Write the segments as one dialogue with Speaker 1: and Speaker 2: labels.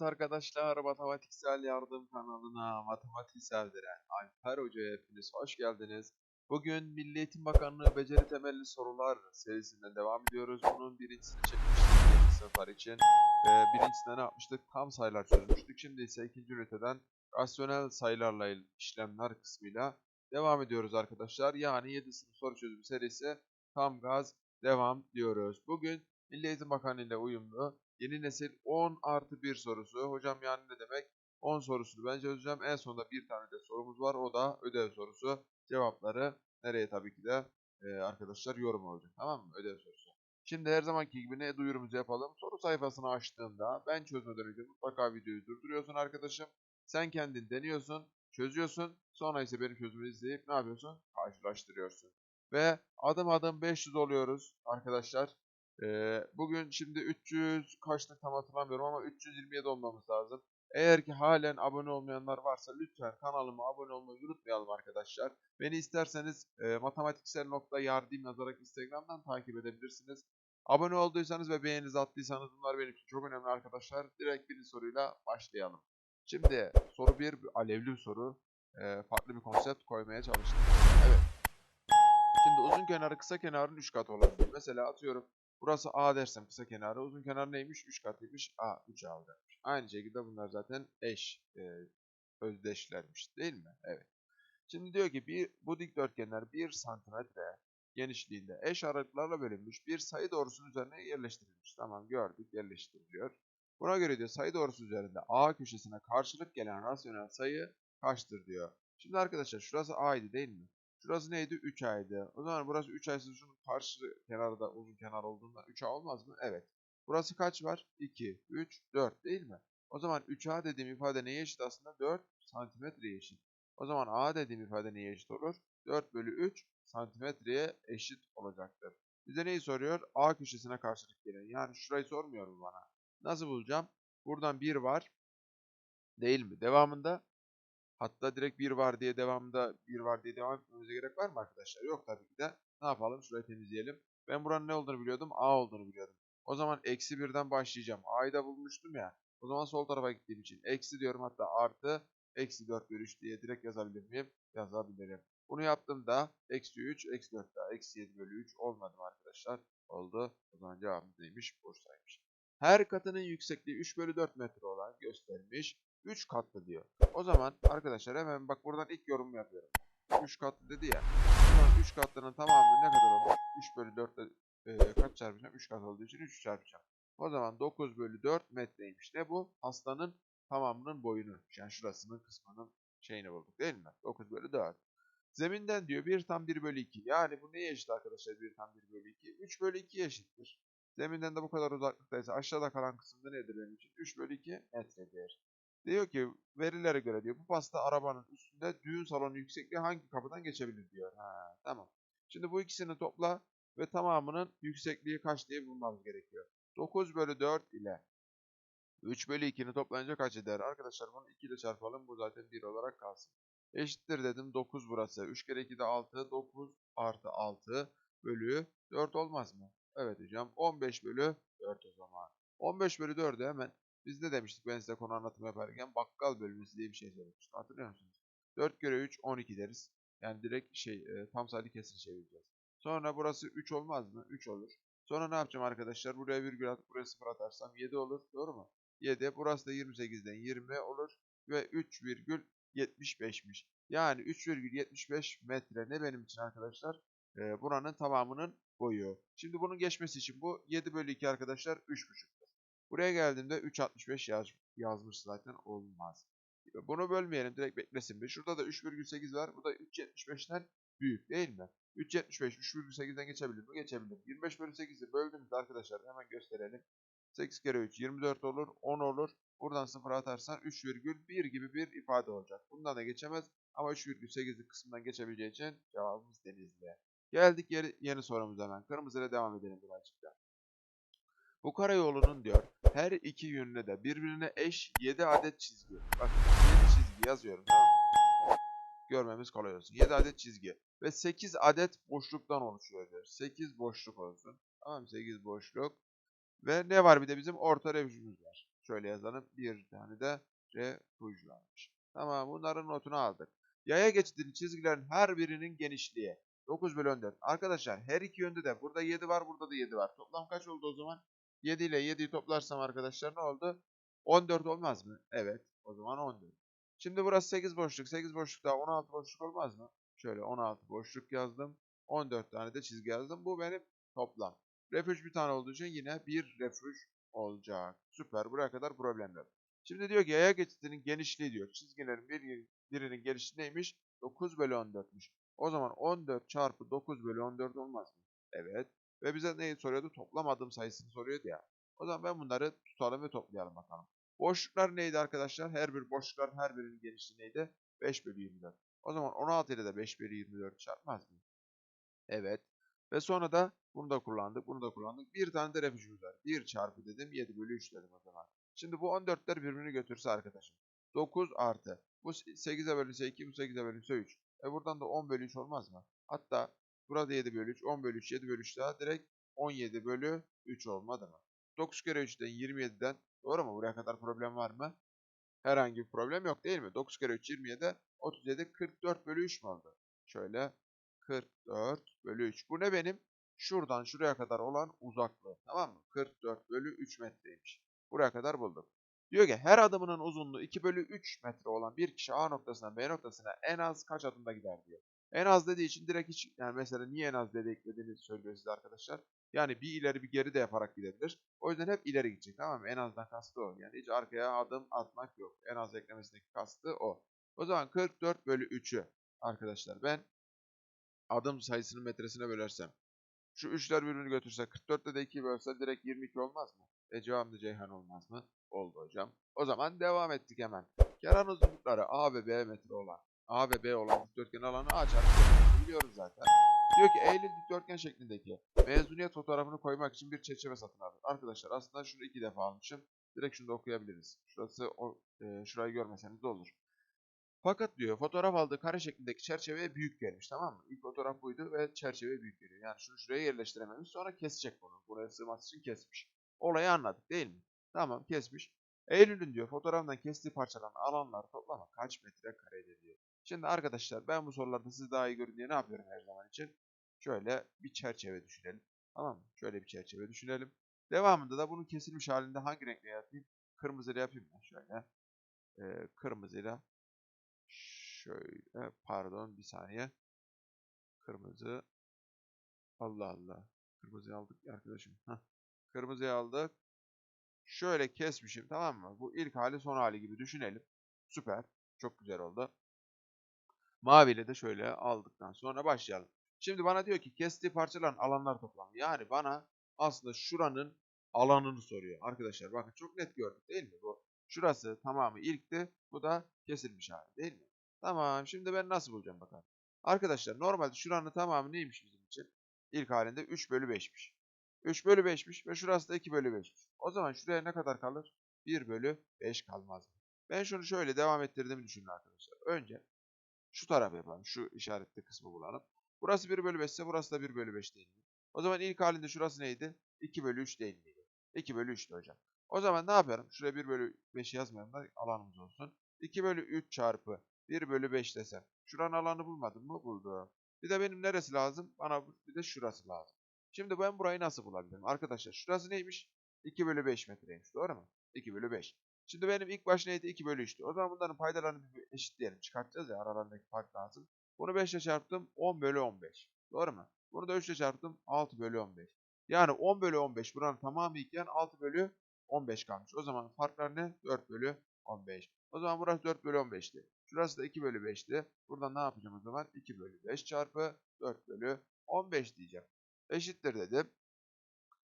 Speaker 1: Evet arkadaşlar Matematiksel Yardım kanalına matematik sevdiren Alper Hoca'ya hepiniz hoş geldiniz. Bugün Milli Eğitim Bakanlığı Beceri Temelli Sorular serisinden devam ediyoruz. Bunun birincisini çekmiştik 7 sınıflar için. Ve birincisinde ne yapmıştık? Tam sayılar çözmüştük. Şimdi ise ikinci üniteden rasyonel sayılarla işlemler kısmıyla devam ediyoruz arkadaşlar. Yani 7 sınıf soru çözümü serisi tam gaz devam diyoruz. Bugün Milli Eğitim Bakanlığı ile uyumlu Yeni nesil 10 artı 1 sorusu. Hocam yani ne demek? 10 sorusunu ben çözeceğim. En sonunda bir tane de sorumuz var. O da ödev sorusu. Cevapları nereye tabii ki de e, arkadaşlar yorum olacak. Tamam mı? Ödev sorusu. Şimdi her zamanki gibi ne duyurumuzu yapalım. Soru sayfasını açtığında ben çözmeden önce mutlaka videoyu durduruyorsun arkadaşım. Sen kendin deniyorsun, çözüyorsun. Sonra ise benim çözümü izleyip ne yapıyorsun? Karşılaştırıyorsun. Ve adım adım 500 oluyoruz arkadaşlar. Ee, bugün şimdi 300 kaçtı tam hatırlamıyorum ama 327 olmamız lazım. Eğer ki halen abone olmayanlar varsa lütfen kanalıma abone olmayı unutmayalım arkadaşlar. Beni isterseniz e, matematiksel.yardım yazarak Instagram'dan takip edebilirsiniz. Abone olduysanız ve beğeninizi attıysanız bunlar benim için çok önemli arkadaşlar. Direkt bir soruyla başlayalım. Şimdi soru 1 alevli bir soru. Ee, farklı bir konsept koymaya çalıştım. Evet. Şimdi uzun kenarı kısa kenarın 3 katı olabilir. Mesela atıyorum Burası A dersem kısa kenarı. Uzun kenar neymiş? 3 katıymış. A 3 A olacakmış. Aynı şekilde bunlar zaten eş e, özdeşlermiş değil mi? Evet. Şimdi diyor ki bir, bu dikdörtgenler 1 santimetre genişliğinde eş aralıklarla bölünmüş bir sayı doğrusunun üzerine yerleştirilmiş. Tamam gördük yerleştiriliyor. Buna göre diyor sayı doğrusu üzerinde A köşesine karşılık gelen rasyonel sayı kaçtır diyor. Şimdi arkadaşlar şurası A'ydı değil mi? Şurası neydi? 3A'ydı. O zaman burası 3A ise şunun karşı kenarı da uzun kenar olduğundan 3A olmaz mı? Evet. Burası kaç var? 2, 3, 4 değil mi? O zaman 3A dediğim ifade neye eşit aslında? 4 santimetreye eşit. O zaman A dediğim ifade neye eşit olur? 4 bölü 3 santimetreye eşit olacaktır. Bize neyi soruyor? A köşesine karşılık gelen. Yani şurayı sormuyor mu bana? Nasıl bulacağım? Buradan 1 var. Değil mi? Devamında Hatta direkt 1 var diye devamında 1 var diye devam etmemize gerek var mı arkadaşlar? Yok tabii ki de. Ne yapalım? Şurayı temizleyelim. Ben buranın ne olduğunu biliyordum? A olduğunu biliyordum. O zaman eksi 1'den başlayacağım. A'yı da bulmuştum ya. O zaman sol tarafa gittiğim için eksi diyorum hatta artı eksi 4 bölü 3 diye direkt yazabilir miyim? Yazabilirim. Bunu yaptığımda eksi 3, eksi 4 daha eksi 7 bölü 3 olmadı mı arkadaşlar? Oldu. O zaman cevabımız neymiş? Bursa'ymış. Her katının yüksekliği 3 bölü 4 metre olan göstermiş. 3 katlı diyor. O zaman arkadaşlar hemen bak buradan ilk yorum yapıyorum. 3 katlı dedi ya. Zaman 3 katlının tamamı ne kadar olur? 3 bölü 4 ile e, kaç çarpacağım? 3 kat olduğu için 3 çarpacağım. O zaman 9 bölü 4 metreymiş. Ne bu? Hastanın tamamının boyunu. Yani şurasının kısmının şeyini bulduk değil mi? 9 bölü 4. Zeminden diyor 1 tam 1 bölü 2. Yani bu neye eşit arkadaşlar 1 tam 1 bölü 2? 3 bölü 2 eşittir. Zeminden de bu kadar uzaklıktaysa aşağıda kalan kısımda nedir benim için? 3 bölü 2 metredir. Diyor ki verilere göre diyor bu pasta arabanın üstünde düğün salonu yüksekliği hangi kapıdan geçebilir diyor. Ha, tamam. Şimdi bu ikisini topla ve tamamının yüksekliği kaç diye bulmamız gerekiyor. 9 bölü 4 ile 3 bölü 2'ni toplayınca kaç eder? Arkadaşlar bunu 2 ile çarpalım. Bu zaten 1 olarak kalsın. Eşittir dedim. 9 burası. 3 kere 2 de 6. 9 artı 6 bölü 4 olmaz mı? Evet hocam. 15 bölü 4 o zaman. 15 bölü 4'ü hemen biz ne demiştik ben size konu anlatımı yaparken bakkal bölmesi diye bir şey söylemiştim. Hatırlıyor musunuz? 4 kere 3 12 deriz. Yani direkt şey e, tam sayılı kesir çevireceğiz. Sonra burası 3 olmaz mı? 3 olur. Sonra ne yapacağım arkadaşlar? Buraya virgül atıp buraya 0 atarsam 7 olur. Doğru mu? 7. Burası da 28'den 20 olur. Ve 3,75'miş. Yani 3,75 metre ne benim için arkadaşlar? Ee, buranın tamamının boyu. Şimdi bunun geçmesi için bu 7 bölü 2 arkadaşlar 3,5'tür. Buraya geldiğimde 3,65 yaz, yazmış zaten olmaz. Bunu bölmeyelim direkt beklesin bir. Şurada da 3,8 var. Bu da 3,75'ten büyük değil mi? 3,75 3,8'den geçebilir mi? Geçebilir. 25 bölü 8'i böldüğümüzde arkadaşlar hemen gösterelim. 8 kere 3 24 olur. 10 olur. Buradan 0 atarsan 3,1 gibi bir ifade olacak. Bundan da geçemez. Ama 3,8'lik kısımdan geçebileceği için cevabımız Denizli. Geldik yeni, yeni sorumuza hemen. Kırmızıyla devam edelim birazcık da. Bu karayolunun diyor her iki yönüne de birbirine eş 7 adet çizgi. Bakın 7 çizgi yazıyorum tamam? Görmemiz kolay olsun. 7 adet çizgi ve 8 adet boşluktan oluşuyor diyor. 8 boşluk olsun. Tamam 8 boşluk. Ve ne var bir de bizim orta rejimimiz var. Şöyle yazalım. Bir tane de refuj varmış. Tamam bunların notunu aldık. Yaya geçidinin çizgilerin her birinin genişliği 9 bölü 14. Arkadaşlar her iki yönde de burada 7 var burada da 7 var. Toplam kaç oldu o zaman? 7 ile 7'yi toplarsam arkadaşlar ne oldu? 14 olmaz mı? Evet. O zaman 14. Şimdi burası 8 boşluk. 8 boşluk daha 16 boşluk olmaz mı? Şöyle 16 boşluk yazdım. 14 tane de çizgi yazdım. Bu benim toplam. Refüj bir tane olduğu için yine bir refüj olacak. Süper. Buraya kadar problem yok. Şimdi diyor ki yaya geçidinin genişliği diyor. Çizgilerin bir, birinin genişliği neymiş? 9 bölü 14'müş. O zaman 14 çarpı 9 bölü 14 olmaz mı? Evet. Ve bize neyi soruyordu? Toplam adım sayısını soruyordu ya. O zaman ben bunları tutalım ve toplayalım bakalım. Boşluklar neydi arkadaşlar? Her bir boşlukların her birinin genişliği neydi? 5 bölü 24. O zaman 16 ile de 5 bölü 24 çarpmaz mı? Evet. Ve sonra da bunu da kullandık, bunu da kullandık. Bir tane de refüjümüz var. 1 çarpı dedim, 7 bölü 3 dedim o zaman. Şimdi bu 14'ler birbirini götürse arkadaşım. 9 artı. Bu 8'e bölünse 2, bu 8'e bölünse 3. E buradan da 10 bölü 3 olmaz mı? Hatta burada 7 bölü 3, 10 bölü 3, 7 bölü 3 daha direkt 17 bölü 3 olmadı mı? 9 kere 3'ten 27'den doğru mu? Buraya kadar problem var mı? Herhangi bir problem yok değil mi? 9 kere 3 27, 37, 44 bölü 3 mü oldu? Şöyle 44 bölü 3. Bu ne benim? Şuradan şuraya kadar olan uzaklığı. Tamam mı? 44 bölü 3 metreymiş. Buraya kadar bulduk. Diyor ki her adımının uzunluğu 2 bölü 3 metre olan bir kişi A noktasından B noktasına en az kaç adımda gider diyor. En az dediği için direkt hiç yani mesela niye en az dedi eklediğini söylüyor size arkadaşlar. Yani bir ileri bir geri de yaparak gidebilir. O yüzden hep ileri gidecek tamam mı? En azdan kastı o. Yani hiç arkaya adım atmak yok. En az eklemesindeki kastı o. O zaman 44 bölü 3'ü arkadaşlar ben adım sayısının metresine bölersem. Şu 3'ler birbirini götürse 44'te de 2 bölse direkt 22 olmaz mı? E cevabım da Ceyhan olmaz mı? Oldu hocam. O zaman devam ettik hemen. Kenar uzunlukları A ve B metre olan A ve B olan dikdörtgen alanı A çarpı B biliyoruz zaten. Diyor ki Eylül dikdörtgen şeklindeki mezuniyet fotoğrafını koymak için bir çerçeve satın alın. Arkadaşlar aslında şunu iki defa almışım. Direkt şunu da okuyabiliriz. Şurası o, e, şurayı görmeseniz de olur. Fakat diyor fotoğraf aldığı kare şeklindeki çerçeveye büyük gelmiş tamam mı? İlk fotoğraf buydu ve çerçeve büyük geliyor. Yani şunu şuraya yerleştirememiş sonra kesecek bunu. Buraya sığması için kesmiş. Olayı anladık değil mi? Tamam kesmiş. Eylül'ün diyor fotoğrafından kestiği parçalan alanlar toplama kaç metre karedir diyor. Şimdi arkadaşlar ben bu sorularda siz daha iyi görün diye ne yapıyorum her zaman için? Şöyle bir çerçeve düşünelim. Tamam mı? Şöyle bir çerçeve düşünelim. Devamında da bunun kesilmiş halinde hangi renkle yapayım? Kırmızıyla yapayım ben şöyle. Ee, kırmızıyla şöyle pardon bir saniye. Kırmızı. Allah Allah. Kırmızıyı aldık arkadaşım. Heh. Kırmızıyı aldık. Şöyle kesmişim tamam mı? Bu ilk hali son hali gibi düşünelim. Süper. Çok güzel oldu. Maviyle de şöyle aldıktan sonra başlayalım. Şimdi bana diyor ki kestiği parçaların alanlar toplamı. Yani bana aslında şuranın alanını soruyor. Arkadaşlar bakın çok net gördük değil mi? Bu şurası tamamı ilkti. Bu da kesilmiş hali değil mi? Tamam. Şimdi ben nasıl bulacağım bakalım. Arkadaşlar normalde şuranın tamamı neymiş bizim için? İlk halinde 3 bölü 5'miş. 3 bölü 5'miş ve şurası da 2 bölü 5'miş. O zaman şuraya ne kadar kalır? 1 bölü 5 kalmaz? Ben şunu şöyle devam ettirdiğimi düşünün arkadaşlar. Önce şu taraf yapalım. Şu işaretli kısmı bulalım. Burası 1 bölü 5 ise burası da 1 bölü 5 değil mi? O zaman ilk halinde şurası neydi? 2 bölü 3 değil miydi? 2 bölü 3'tü hocam. O zaman ne yapıyorum? Şuraya 1 bölü 5'i yazmayalım da alanımız olsun. 2 bölü 3 çarpı 1 bölü 5 desem. Şuranın alanı bulmadım mı? Buldum. Bir de benim neresi lazım? Bana bir de şurası lazım. Şimdi ben burayı nasıl bulabilirim? Arkadaşlar şurası neymiş? 2 bölü 5 metreymiş. Doğru mu? 2 bölü 5. Şimdi benim ilk baş neydi? 2 bölü 3'tü. O zaman bunların paydalarını bir eşitleyelim. Çıkartacağız ya aralarındaki fark lazım. Bunu 5 ile çarptım. 10 bölü 15. Doğru mu? Bunu da 3 ile çarptım. 6 bölü 15. Yani 10 bölü 15 buranın tamamı iken 6 bölü 15 kalmış. O zaman farklar ne? 4 bölü 15. O zaman burası 4 bölü 15'ti. Şurası da 2 bölü 5'ti. Buradan ne yapacağım o zaman? 2 bölü 5 çarpı 4 bölü 15 diyeceğim. Eşittir dedim.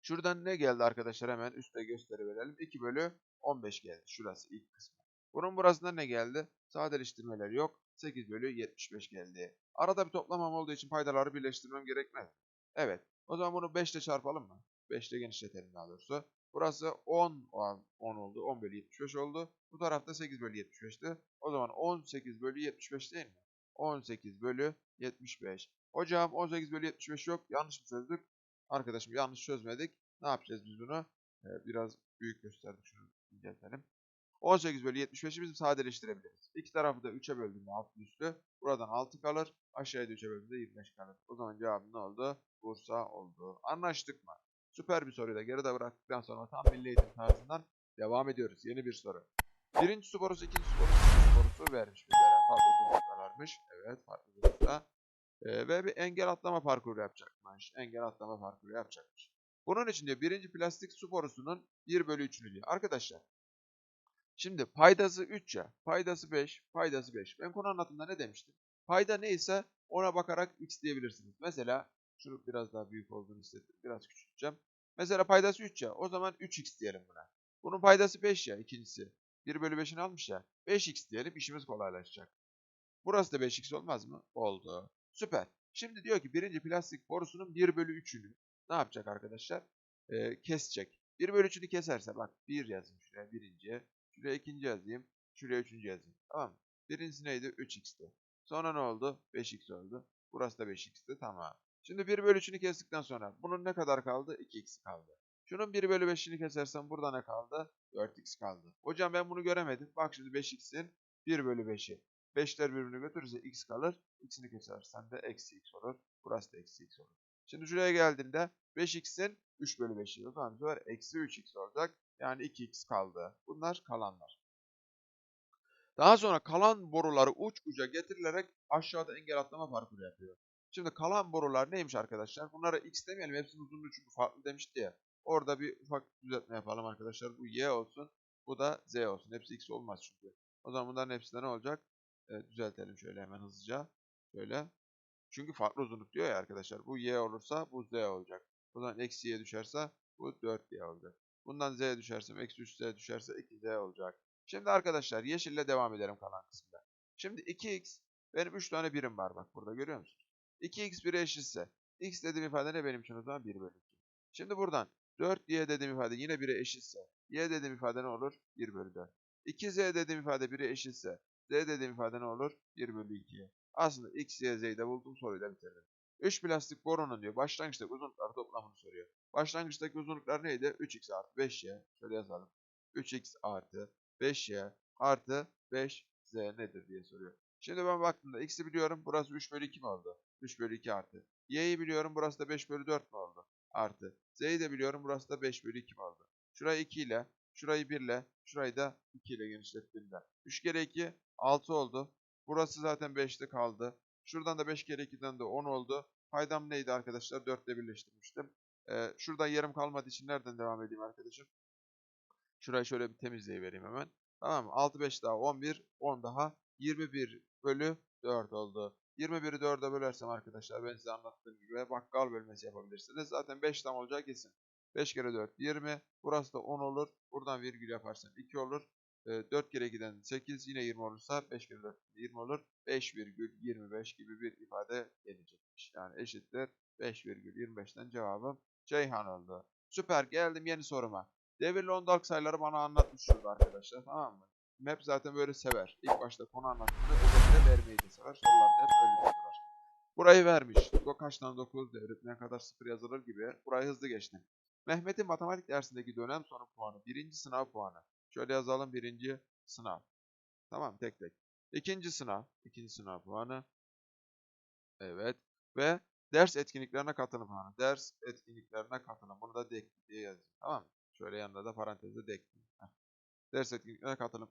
Speaker 1: Şuradan ne geldi arkadaşlar hemen üstte gösteriverelim. 2 bölü 15 geldi. Şurası ilk kısmı. Bunun burasında ne geldi? Sadeleştirmeler yok. 8 bölü 75 geldi. Arada bir toplamam olduğu için paydaları birleştirmem gerekmez. Evet. O zaman bunu 5 ile çarpalım mı? 5 ile genişletelim daha doğrusu. Burası 10, 10 oldu. 10 bölü 75 oldu. Bu tarafta 8 bölü 75'ti. O zaman 18 bölü 75 değil mi? 18 bölü 75. Hocam 18 bölü 75 yok. Yanlış mı çözdük? Arkadaşım yanlış çözmedik. Ne yapacağız biz bunu? Ee, biraz büyük gösterdik şunu inceltelim. 18 bölü 75'i bizim sadeleştirebiliriz. İki tarafı da 3'e böldüğümde altı üstü. Buradan 6 kalır. Aşağıya da 3'e böldüğümde 25 kalır. O zaman cevabım ne oldu? Bursa oldu. Anlaştık mı? Süper bir soruyu da geride bıraktıktan sonra tam milli eğitim tarzından devam ediyoruz. Yeni bir soru. Birinci su borusu, ikinci su borusu, su borusu vermiş bizlere. Farklı uzunluklarmış. Evet, farklı uzunlukta. Ee, ve bir engel atlama parkuru yapacakmış. Engel atlama parkuru yapacakmış. Bunun için diyor birinci plastik su borusunun 1 bölü 3'ünü diyor. Arkadaşlar Şimdi paydası 3 ya. Paydası 5. Paydası 5. Ben konu anlatımda ne demiştim? Payda neyse ona bakarak x diyebilirsiniz. Mesela şunu biraz daha büyük olduğunu hissettim. Biraz küçülteceğim. Mesela paydası 3 ya. O zaman 3x diyelim buna. Bunun paydası 5 ya ikincisi. 1 bölü 5'ini almış ya. 5x diyelim işimiz kolaylaşacak. Burası da 5x olmaz mı? Oldu. Süper. Şimdi diyor ki birinci plastik borusunun 1 bölü 3'ünü ne yapacak arkadaşlar? Ee, kesecek. 1 bölü 3'ünü keserse bak 1 yazın şuraya birinciye. Şuraya ikinci yazayım. Şuraya üçüncü yazayım. Tamam mı? Birincisi neydi? 3x'ti. Sonra ne oldu? 5x oldu. Burası da 5x'ti. Tamam. Şimdi 1 bölü 3'ünü kestikten sonra bunun ne kadar kaldı? 2x kaldı. Şunun 1 bölü 5'ini kesersem burada ne kaldı? 4x kaldı. Hocam ben bunu göremedim. Bak şimdi 5x'in 1 bölü 5'i. 5'ler birbirini götürürse x kalır. x'ini kesersen de eksi x olur. Burası da eksi x olur. Şimdi şuraya geldiğinde 5x'in 3 bölü 5'i. O zaman bu sefer eksi 3x olacak. Yani 2x kaldı. Bunlar kalanlar. Daha sonra kalan boruları uç uca getirilerek aşağıda engel atlama parkuru yapıyor. Şimdi kalan borular neymiş arkadaşlar? Bunlara x demeyelim. Hepsinin uzunluğu çünkü farklı demişti ya. Orada bir ufak düzeltme yapalım arkadaşlar. Bu y olsun. Bu da z olsun. Hepsi x olmaz çünkü. O zaman bunların hepsinde ne olacak? E, düzeltelim şöyle hemen hızlıca. Şöyle. Çünkü farklı uzunluk diyor ya arkadaşlar. Bu y olursa bu z olacak. O zaman eksi y düşerse bu 4y olacak. Bundan z düşersem eksi 3z düşerse 2z olacak. Şimdi arkadaşlar yeşille devam edelim kalan kısımda. Şimdi 2x benim 3 tane birim var bak burada görüyor musunuz? 2x 1'e eşitse x dediğim ifade ne benim için o zaman 1 bölü 2. Şimdi buradan 4y dediğim ifade yine 1'e eşitse y dediğim ifade ne olur? 1 bölü 4. 2z dediğim ifade 1'e eşitse z dediğim ifade ne olur? 1 bölü 2'ye. Aslında x, y, z'yi de buldum soruyu da bitirdim. 3 plastik boronun diyor başlangıçtaki uzunluklar toplamını soruyor. Başlangıçtaki uzunluklar neydi? 3x artı 5y. Şöyle yazalım. 3x artı 5y artı 5z nedir diye soruyor. Şimdi ben baktığımda x'i biliyorum. Burası 3 bölü 2 mi oldu? 3 bölü 2 artı. y'yi biliyorum. Burası da 5 bölü 4 mi oldu? Artı. z'yi de biliyorum. Burası da 5 bölü 2 mi oldu? Şurayı 2 ile, şurayı 1 ile, şurayı da 2 ile genişlettiğimde. 3 kere 2 6 oldu. Burası zaten 5'te kaldı. Şuradan da 5 kere 2'den de 10 oldu. Paydam neydi arkadaşlar? 4 ile birleştirmiştim. Ee, şuradan yarım kalmadığı için nereden devam edeyim arkadaşım? Şurayı şöyle bir temizleyivereyim hemen. Tamam mı? 6 5 daha 11, 10 daha 21 bölü 4 oldu. 21'i 4'e bölersem arkadaşlar ben size anlattığım gibi bakkal bölmesi yapabilirsiniz. Zaten 5 tam olacak kesin. 5 kere 4 20. Burası da 10 olur. Buradan virgül yaparsam 2 olur. 4 kere 2'den 8 yine 20 olursa 5 kere 4 20 olur. 5,25 gibi bir ifade gelecekmiş. Yani eşittir 5,25'ten cevabım Ceyhan oldu. Süper geldim yeni soruma. Devirli ondalık sayıları bana anlatmış şurada arkadaşlar tamam mı? Map zaten böyle sever. İlk başta konu anlattığında özellikle vermeyi de sever. Sorularda hep öyle sorular. Burayı vermiş. Bu kaç tane 9 devret ne kadar 0 yazılır gibi. Burayı hızlı geçtim. Mehmet'in matematik dersindeki dönem sonu puanı. Birinci sınav puanı. Şöyle yazalım birinci sınav. Tamam tek tek. İkinci sınav. ikinci sınav puanı. Evet. Ve ders etkinliklerine katılım puanı. Ders etkinliklerine katılım. Bunu da dek diye yazayım. Tamam mı? Şöyle yanında da parantezde dek. Ders etkinliklerine katılım.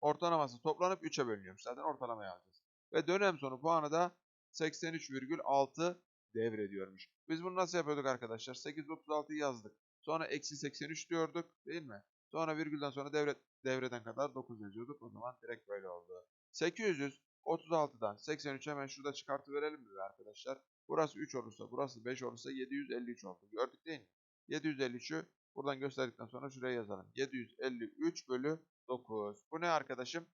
Speaker 1: Ortalaması toplanıp 3'e bölünüyormuş. Zaten ortalamayı alacağız. Ve dönem sonu puanı da 83,6 devrediyormuş. Biz bunu nasıl yapıyorduk arkadaşlar? 836'yı yazdık. Sonra eksi 83 diyorduk değil mi? Sonra virgülden sonra devre, devreden kadar 9 yazıyorduk. O zaman direkt böyle oldu. 836'dan 83 hemen şurada çıkartıverelim mi arkadaşlar? Burası 3 olursa, burası 5 olursa 753 oldu. Gördük değil mi? 753'ü buradan gösterdikten sonra şuraya yazalım. 753 bölü 9. Bu ne arkadaşım?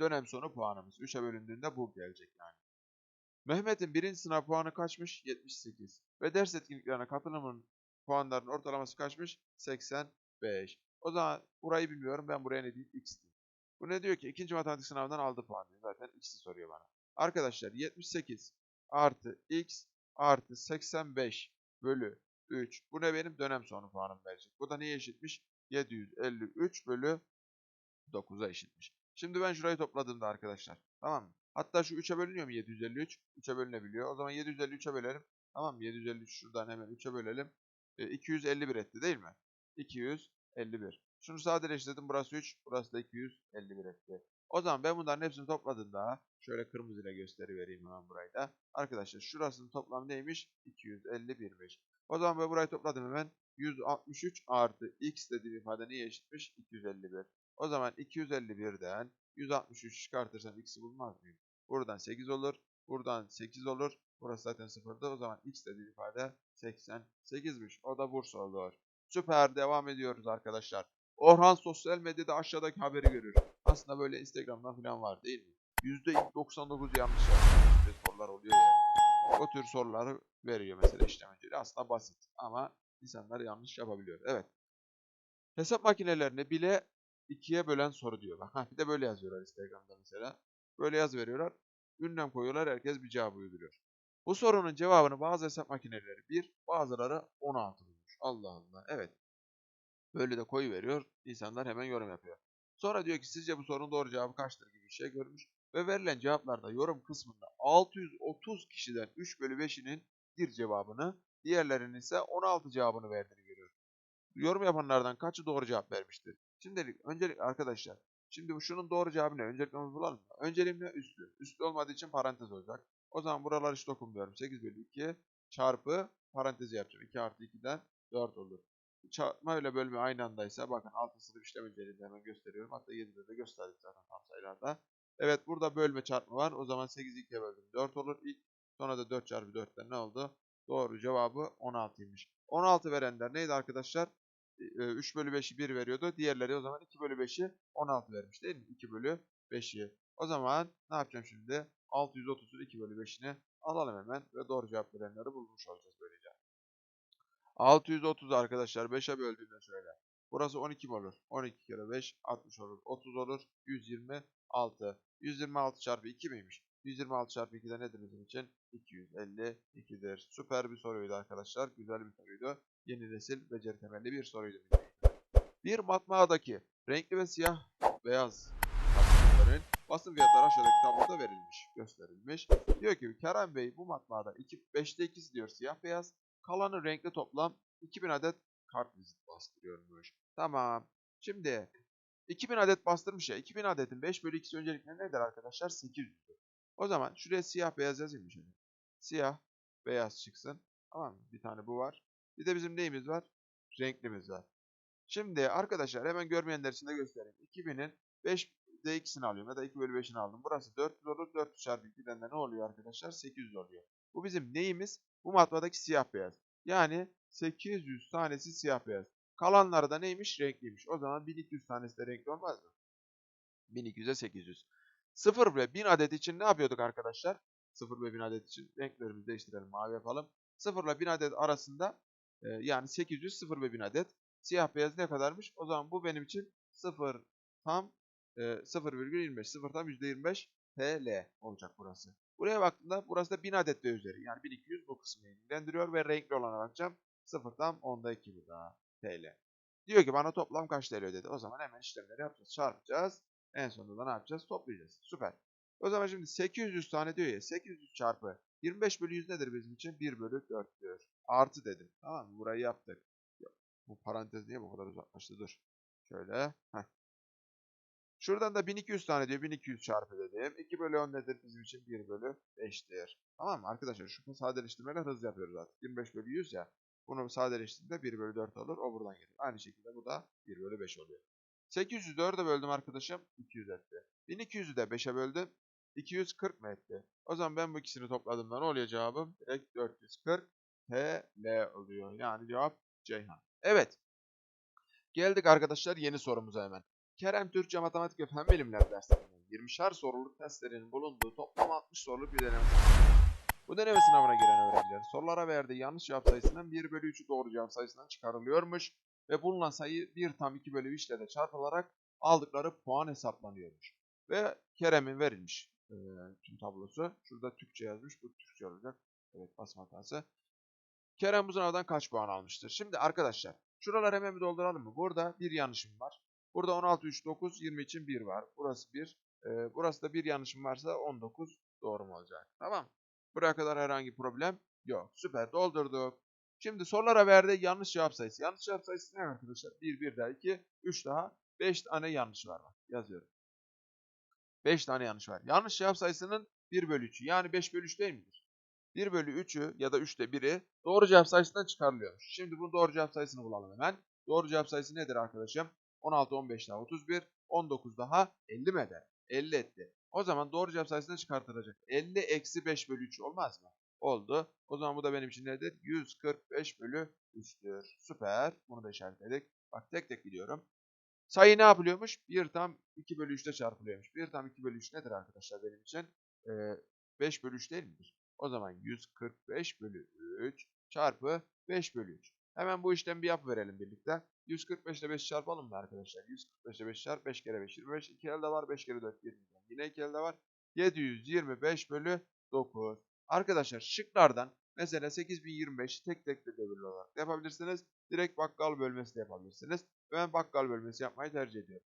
Speaker 1: Dönem sonu puanımız. 3'e bölündüğünde bu gelecek yani. Mehmet'in birinci sınav puanı kaçmış? 78. Ve ders etkinliklerine katılımın puanlarının ortalaması kaçmış? 85. O zaman burayı bilmiyorum. Ben buraya ne diyeyim? X diyeyim. Bu ne diyor ki? İkinci matematik sınavından aldı puan. Zaten X'i soruyor bana. Arkadaşlar 78 artı X artı 85 bölü 3. Bu ne benim dönem sonu puanım verecek. Bu da neye eşitmiş? 753 bölü 9'a eşitmiş. Şimdi ben şurayı topladığımda arkadaşlar. Tamam mı? Hatta şu 3'e bölünüyor mu 753? 3'e bölünebiliyor. O zaman 753'e bölelim. Tamam mı? 753 şuradan hemen 3'e bölelim. E, 251 etti değil mi? 251. Şunu sadeleştirdim. Burası 3. Burası da 251 etti. O zaman ben bunların hepsini topladığımda şöyle kırmızıyla gösterivereyim hemen burayı da. Arkadaşlar şurasının toplamı neymiş? 251'miş. O zaman ben burayı topladım hemen. 163 artı x dediğim ifade neye eşitmiş? 251. O zaman 251'den 163 çıkartırsam x'i bulmaz mıyım? Buradan 8 olur. Buradan 8 olur. Burası zaten 0'dı. O zaman x dediğim ifade 88'miş. O da Bursa olur. Süper. Devam ediyoruz arkadaşlar. Orhan sosyal medyada aşağıdaki haberi görür. Aslında böyle Instagram'dan falan var değil mi? %99 yanlış yapıyor. sorular oluyor ya. O tür soruları veriyor mesela işlemecileri. Aslında basit ama insanlar yanlış yapabiliyor. Evet. Hesap makinelerini bile ikiye bölen soru diyor. Bak bir de böyle yazıyorlar Instagram'da mesela. Böyle yaz veriyorlar. Ünlem koyuyorlar. Herkes bir cevap uyduruyor. Bu sorunun cevabını bazı hesap makineleri 1, bazıları 16 bulmuş. Allah Allah. Evet. Böyle de koyu veriyor. İnsanlar hemen yorum yapıyor. Sonra diyor ki sizce bu sorunun doğru cevabı kaçtır gibi bir şey görmüş. Ve verilen cevaplarda yorum kısmında 630 kişiden 3 bölü 5'inin bir cevabını, diğerlerinin ise 16 cevabını verdiğini görüyor. Yorum yapanlardan kaçı doğru cevap vermiştir? Şimdilik, öncelik arkadaşlar. Şimdi şunun doğru cevabı ne? Öncelikle onu bulalım? Önceliğim ne? Üstü. Üstü olmadığı için parantez olacak. O zaman buraları hiç dokunmuyorum. 8 bölü 2 çarpı parantezi yapacağım. 2 artı 2'den 4 olur. Çarpma ile bölme aynı andaysa bakın altı sınıf işlem önceliğinde hemen gösteriyorum. Hatta 7'de de gösterdik zaten tam sayılarda. Evet burada bölme çarpma var. O zaman 8'i 2'ye böldüm. 4 olur ilk. Sonra da 4 çarpı 4'ten ne oldu? Doğru cevabı 16'ymış. 16 verenler neydi arkadaşlar? 3 bölü 5'i 1 veriyordu. Diğerleri o zaman 2 bölü 5'i 16 vermiş değil mi? 2 bölü 5'i. O zaman ne yapacağım şimdi? 630'un 2 bölü 5'ini alalım hemen ve doğru cevap verenleri bulmuş olacağız böylece. 630 arkadaşlar 5'e böldüğümde şöyle. Burası 12 mi olur? 12 kere 5 60 olur. 30 olur. 126. 126 çarpı 2 miymiş? 126 çarpı 2 de nedir bizim için? 252'dir. Süper bir soruydu arkadaşlar. Güzel bir soruydu. Yeni nesil beceri temelli bir soruydu. Bir matbaadaki renkli ve siyah beyaz kartonların basım fiyatları aşağıdaki tabloda verilmiş, gösterilmiş. Diyor ki Kerem Bey bu matbaada 5'te 2'si diyor siyah beyaz. Kalanı renkli toplam 2000 adet kart vizit bastırıyormuş. Tamam. Şimdi 2000 adet bastırmış ya. 2000 adetin 5 bölü 2'si öncelikle nedir arkadaşlar? 800'dür. O zaman şuraya siyah beyaz yazayım şöyle? Siyah beyaz çıksın. Tamam mı? Bir tane bu var. Bir de bizim neyimiz var? Renklimiz var. Şimdi arkadaşlar hemen görmeyenler için de göstereyim. 2000'in 5'de 2'sini alıyorum ya da 2 bölü 5'ini aldım. Burası 400 olur. 400 çarpı 2'den de ne oluyor arkadaşlar? 800 oluyor. Bu bizim neyimiz? Bu matbaadaki siyah beyaz. Yani 800 tanesi siyah beyaz. Kalanları da neymiş? Renkliymiş. O zaman 1200 tanesi de renkli olmaz mı? 1200'e 800. 0 ve 1000 adet için ne yapıyorduk arkadaşlar? 0 ve 1000 adet için renklerimizi değiştirelim. Mavi yapalım. 0 ile 1000 adet arasında e, yani 800, 0 ve 1000 adet. Siyah beyaz ne kadarmış? O zaman bu benim için 0 tam e, 0,25. 0 tam %25 TL olacak burası. Buraya baktığımda burası da 1000 adet ve üzeri. Yani 1200 bu kısmı ilgilendiriyor ve renkli olana bakacağım. 0 tam onda 2 bu daha TL. Diyor ki bana toplam kaç TL ödedi? O zaman hemen işlemleri yapacağız. Çarpacağız. En sonunda da ne yapacağız? Toplayacağız. Süper. O zaman şimdi 800 tane diyor ya. 800 çarpı 25 bölü 100 nedir bizim için? 1 bölü 4'tür. Artı dedim. Tamam mı? Burayı yaptık. Bu parantez niye bu kadar uzaklaştı? Dur. Şöyle. Heh. Şuradan da 1200 tane diyor. 1200 çarpı dedim. 2 bölü 10 nedir bizim için? 1 bölü 5'tir. Tamam mı? Arkadaşlar şu sadeleştirmeler hızlı yapıyoruz artık. 25 bölü 100 ya. Bunu sadeleştirdiğinde 1 bölü 4 olur. O buradan gelir. Aynı şekilde bu da 1 bölü 5 oluyor. 800'ü 4'e böldüm arkadaşım. 200 etti. 1200'ü de 5'e böldüm. 240 mı etti? O zaman ben bu ikisini topladığımda ne oluyor cevabım? Direkt 440 TL oluyor. Yani cevap Ceyhan. Evet. Geldik arkadaşlar yeni sorumuza hemen. Kerem Türkçe Matematik ve Fen Bilimleri derslerinden 20'şer soruluk testlerinin bulunduğu toplam 60 soruluk bir deneme Bu deneme sınavına giren öğrenciler sorulara verdiği yanlış cevap sayısının 1 bölü 3'ü doğru cevap sayısından çıkarılıyormuş ve bulunan sayı 1 tam 2 bölü 3 ile de çarpılarak aldıkları puan hesaplanıyormuş. Ve Kerem'in verilmiş e, tüm tablosu. Şurada Türkçe yazmış. Bu Türkçe olacak. Evet basma hatası. Kerem bu sınavdan kaç puan almıştır? Şimdi arkadaşlar şuraları hemen bir dolduralım mı? Burada bir yanlışım var. Burada 16, 3, 9, 20 için 1 var. Burası 1. Ee, burası da bir yanlışım varsa 19 doğru mu olacak? Tamam. Buraya kadar herhangi problem yok. Süper doldurduk. Şimdi sorulara verdi yanlış cevap sayısı. Yanlış cevap sayısı ne arkadaşlar? 1, 1 daha 2, 3 daha 5 tane yanlış var. Bak, yazıyorum. 5 tane yanlış var. Yanlış cevap sayısının 1 bölü 3'ü. Yani 5 bölü 3 değil midir? 1 bölü 3'ü ya da 3'te 1'i doğru cevap sayısından çıkarılıyormuş. Şimdi bu doğru cevap sayısını bulalım hemen. Doğru cevap sayısı nedir arkadaşım? 16, 15 daha 31, 19 daha 50 mi eder? 50 etti. O zaman doğru cevap sayısını çıkartılacak. 50 eksi 5 bölü 3 olmaz mı? Oldu. O zaman bu da benim için nedir? 145 bölü 3'tür. Süper. Bunu da işaretledik. Bak tek tek gidiyorum. Sayı ne yapılıyormuş? 1 tam 2 bölü 3'te çarpılıyormuş. 1 tam 2 bölü 3 nedir arkadaşlar benim için? Ee, 5 bölü 3 değil midir? O zaman 145 bölü 3 çarpı 5 bölü 3. Hemen bu işlemi bir yapıverelim birlikte. 145 ile 5 çarpalım mı arkadaşlar? 145 ile 5 çarp 5 kere 5 25. 2 elde var 5 kere 4 20. Yine 2 elde var. 725 bölü 9. Arkadaşlar şıklardan mesela 8025 tek tek de devirli olarak da yapabilirsiniz. Direkt bakkal bölmesi de yapabilirsiniz. Ben bakkal bölmesi yapmayı tercih ediyorum.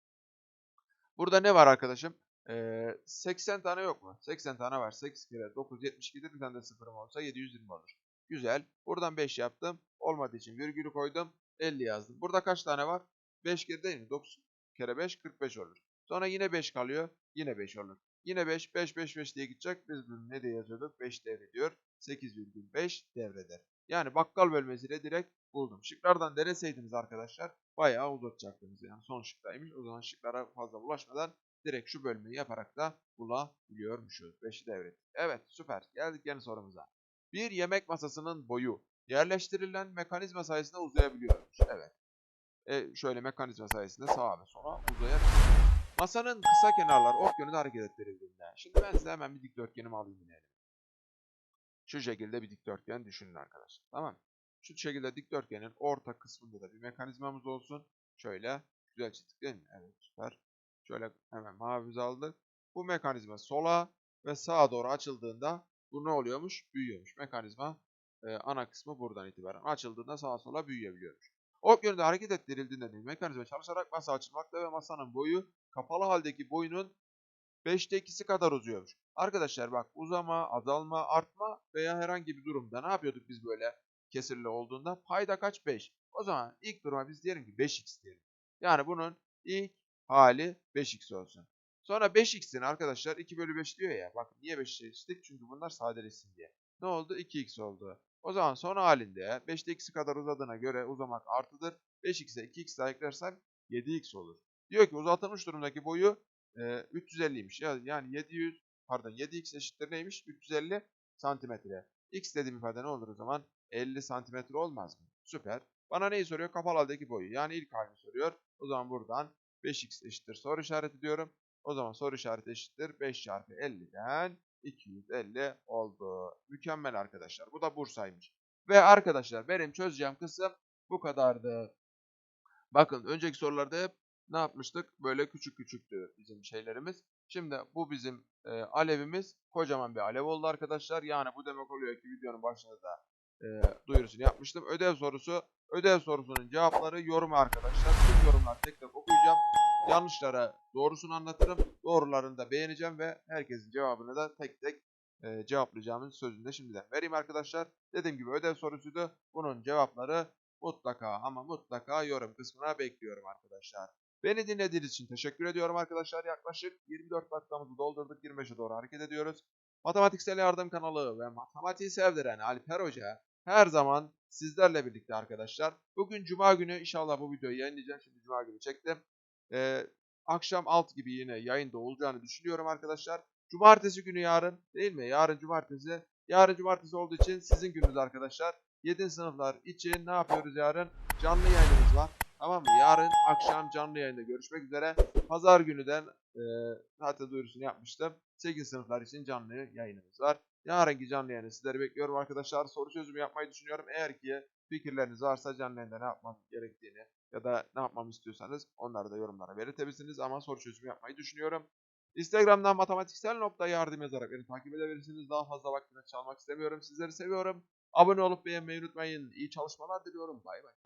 Speaker 1: Burada ne var arkadaşım? Ee, 80 tane yok mu? 80 tane var. 8 kere 9 72'dir. Bir tane de sıfırım olsa 720 olur. Güzel. Buradan 5 yaptım. Olmadığı için virgülü koydum. 50 yazdım. Burada kaç tane var? 5 kere değil mi? 9 kere 5 45 olur. Sonra yine 5 kalıyor. Yine 5 olur. Yine 5 5 5 5 diye gidecek. Biz bunu ne diye yazıyorduk? 5 devrediyor. 8,5 devreder. Yani bakkal bölmesiyle direkt buldum. Şıklardan deneseydiniz arkadaşlar bayağı uzatacaktınız. Yani son şıktaymış. O zaman şıklara fazla bulaşmadan direkt şu bölmeyi yaparak da bulabiliyormuşuz. 5'i devrettik. Evet süper. Geldik yeni sorumuza. Bir yemek masasının boyu yerleştirilen mekanizma sayesinde uzayabiliyormuş. Evet. E, şöyle mekanizma sayesinde sağa ve sola uzayabiliyor. Masanın kısa kenarları ok yönünde hareket ettirildiğinde. Şimdi ben size hemen bir dikdörtgenimi alayım yine. Şu şekilde bir dikdörtgen düşünün arkadaşlar. Tamam? Şu şekilde dikdörtgenin orta kısmında da bir mekanizmamız olsun. Şöyle güzel çizdik değil mi? Evet süper. Şöyle hemen mavimizi aldık. Bu mekanizma sola ve sağa doğru açıldığında bu ne oluyormuş? Büyüyormuş. Mekanizma e, ana kısmı buradan itibaren açıldığında sağa sola büyüyebiliyormuş. Ok yönünde hareket ettirildiğinde değil, mekanizma çalışarak masa açılmakta ve masanın boyu kapalı haldeki boyunun 5'te 2'si kadar uzuyormuş. Arkadaşlar bak uzama, azalma, artma veya herhangi bir durumda ne yapıyorduk biz böyle kesirli olduğunda? Payda kaç? 5. O zaman ilk duruma biz diyelim ki 5x diyelim. Yani bunun ilk hali 5x olsun. Sonra 5x'in arkadaşlar 2 bölü 5 diyor ya. Bak niye 5 seçtik? Çünkü bunlar sadeleşsin diye. Ne oldu? 2x oldu. O zaman son halinde 5'te 2'si kadar uzadığına göre uzamak artıdır. 5x'e 2x daha eklersen 7x olur. Diyor ki uzatılmış durumdaki boyu e, 350'ymiş. Yani 700 pardon 7x eşittir neymiş? 350 santimetre. X dediğim ifade ne olur o zaman? 50 santimetre olmaz mı? Süper. Bana neyi soruyor? Kapalı haldeki boyu. Yani ilk halini soruyor. O zaman buradan 5x eşittir soru işareti diyorum. O zaman soru işareti eşittir 5 çarpı 50'den 250 oldu. Mükemmel arkadaşlar. Bu da Bursa'ymış. Ve arkadaşlar benim çözeceğim kısım bu kadardı. Bakın önceki sorularda hep ne yapmıştık? Böyle küçük küçüktü bizim şeylerimiz. Şimdi bu bizim e, alevimiz kocaman bir alev oldu arkadaşlar. Yani bu demek oluyor ki videonun başında da e, duyurusunu yapmıştım. Ödev sorusu, ödev sorusunun cevapları yorum arkadaşlar. Tüm yorumlar tek tek okuyacağım. Yanlışlara doğrusunu anlatırım. Doğrularını da beğeneceğim ve herkesin cevabını da tek tek e, cevaplayacağımın sözünü de şimdiden vereyim arkadaşlar. Dediğim gibi ödev sorusuydu. Bunun cevapları mutlaka ama mutlaka yorum kısmına bekliyorum arkadaşlar. Beni dinlediğiniz için teşekkür ediyorum arkadaşlar. Yaklaşık 24 dakikamızı doldurduk. 25'e doğru hareket ediyoruz. Matematiksel Yardım kanalı ve matematiği sevdiren Alper Hoca her zaman sizlerle birlikte arkadaşlar. Bugün Cuma günü inşallah bu videoyu yayınlayacağım. Şimdi Cuma günü çektim. Ee, akşam 6 gibi yine yayında olacağını düşünüyorum arkadaşlar. Cumartesi günü yarın değil mi? Yarın cumartesi. Yarın cumartesi olduğu için sizin gününüz arkadaşlar. 7. sınıflar için ne yapıyoruz yarın? Canlı yayınımız var. Tamam mı? Yarın akşam canlı yayında görüşmek üzere. Pazar günüden e, zaten duyurusunu yapmıştım. 8 sınıflar için canlı yayınımız var. Yarınki canlı yayını sizleri bekliyorum arkadaşlar. Soru çözümü yapmayı düşünüyorum. Eğer ki fikirleriniz varsa canlı ne yapmam gerektiğini ya da ne yapmamı istiyorsanız onları da yorumlara belirtebilirsiniz. Ama soru çözümü yapmayı düşünüyorum. Instagram'dan matematiksel nokta yardım yazarak beni takip edebilirsiniz. Daha fazla vaktini çalmak istemiyorum. Sizleri seviyorum. Abone olup beğenmeyi unutmayın. İyi çalışmalar diliyorum. Bay bay.